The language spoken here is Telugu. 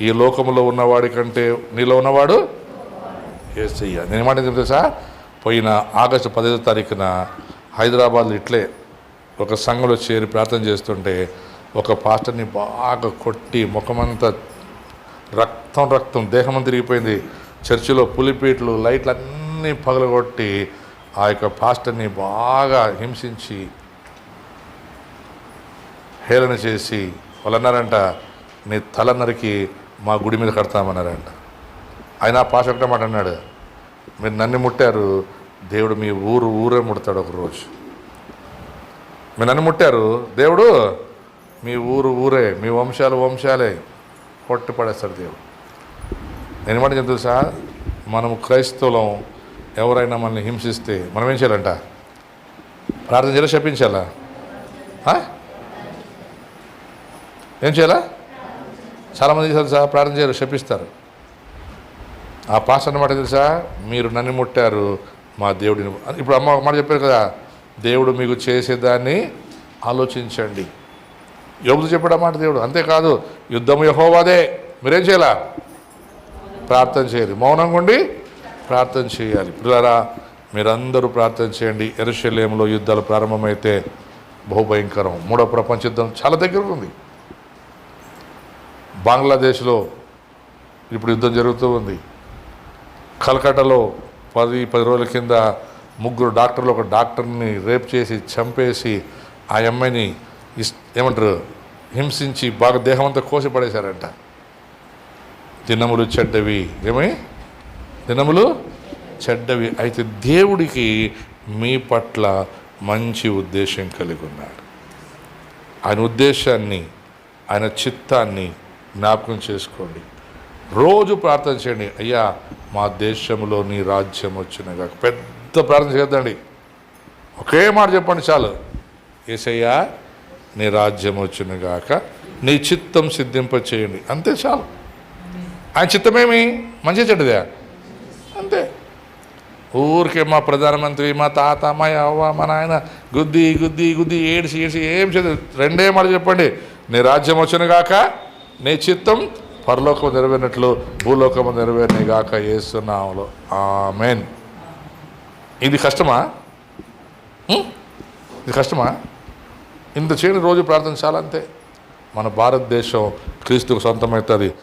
ఈ లోకంలో ఉన్నవాడి కంటే నీలో ఉన్నవాడు ఏసయ్య. నేను మాట తెలుసా? పోయిన ఆగస్టు పదిహేదో తారీఖున హైదరాబాద్లో ఇట్లే ఒక సంఘంలో చేరి ప్రార్థన చేస్తుంటే ఒక పాస్టర్ని బాగా కొట్టి ముఖమంతా రక్తం రక్తం దేహం తిరిగిపోయింది. చర్చిలో పులిపీట్లు లైట్లు అన్నీ పగలగొట్టి ఆ యొక్క పాస్టర్ని బాగా హింసించి హేళన చేసి వాళ్ళు అన్నారంట నీ తల నరికి మా గుడి మీద కడతామన్నారంట. ఆయన ఆ పాస్ ఒకటే మాట అన్నాడు. మీరు నన్ను ముట్టారు దేవుడు మీ ఊరు ఊరే ముడతాడు ఒకరోజు. మీరు నన్ను ముట్టారు దేవుడు మీ ఊరు ఊరే మీ వంశాలు వంశాలే కొట్టి పడేస్తాడు దేవుడు. నేను మాట చెప్తాను తెలుసా? మనము క్రైస్తవులం ఎవరైనా మనల్ని హింసిస్తే మనం ఏం చేయాలంట? ప్రార్థన చేయాలి? శపించాలా? ఏం చేయాలా? చాలామంది తెలుసా? ప్రార్థన చేయరు శపిస్తారు. ఆ పాస్ అన్నమాట తెలుసా? మీరు నన్ను ముట్టారు మా దేవుడిని ఇప్పుడు అమ్మ ఒక మాట చెప్పారు కదా దేవుడు మీకు చేసేదాన్ని ఆలోచించండి. యోగులు చెప్పాడు మాట దేవుడు అంతేకాదు యుద్ధము యహోవాదే మీరేం చేయాలా? ప్రార్థన చేయాలి. మౌనంగా ఉండి ప్రార్థన చేయాలి. పిల్లరా మీరందరూ ప్రార్థన చేయండి. ఎరుశల్యంలో యుద్ధాలు ప్రారంభమైతే బహుభయంకరం. మూడో ప్రపంచ యుద్ధం చాలా దగ్గర ఉంది. బంగ్లాదేశ్లో ఇప్పుడు యుద్ధం జరుగుతూ ఉంది. కలకట్టలో పది పది రోజుల కింద ముగ్గురు డాక్టర్లు ఒక డాక్టర్ని రేప్ చేసి చంపేసి ఆ అమ్మాయిని ఇస్ ఏమంటారు హింసించి బాగా దేహం అంతా కోసి పడేశారంట. దినములు చెడ్డవి ఏమై? దినములు చెడ్డవి. అయితే దేవుడికి మీ పట్ల మంచి ఉద్దేశం కలిగి ఉన్నాడు. ఆయన ఉద్దేశాన్ని ఆయన చిత్తాన్ని జ్ఞాపకం చేసుకోండి. రోజు ప్రార్థన చేయండి. అయ్యా మా దేశంలో నీ రాజ్యం వచ్చినగా పెద్ద ప్రార్థన చేద్దండి ఒకే మాట చెప్పండి చాలు. ఏసయ్యా నీ రాజ్యం వచ్చినగాక నీ చిత్తం సిద్ధింప చేయండి అంతే చాలు. ఆయన చిత్తమేమి? మంచి చెడ్డదే. అంతే. ఊరికే మా ప్రధానమంత్రి మా తాత మా అవ్వ మా నాయన గుద్ది గుద్ది గుద్ది ఏడిసి ఏడిసి ఏం చేయదు రెండే మాట చెప్పండి. నీ రాజ్యం వచ్చినగాక నీ చిత్తం పరలోకం నెరవేరినట్లు భూలోకము నెరవేరిన గాక ఏస్తున్నాములో ఆమెన్. ఇది కష్టమా? ఇది కష్టమా? ఇంత చేయని రోజు ప్రార్థన మన భారతదేశం క్రీస్తుకు సొంతమవుతుంది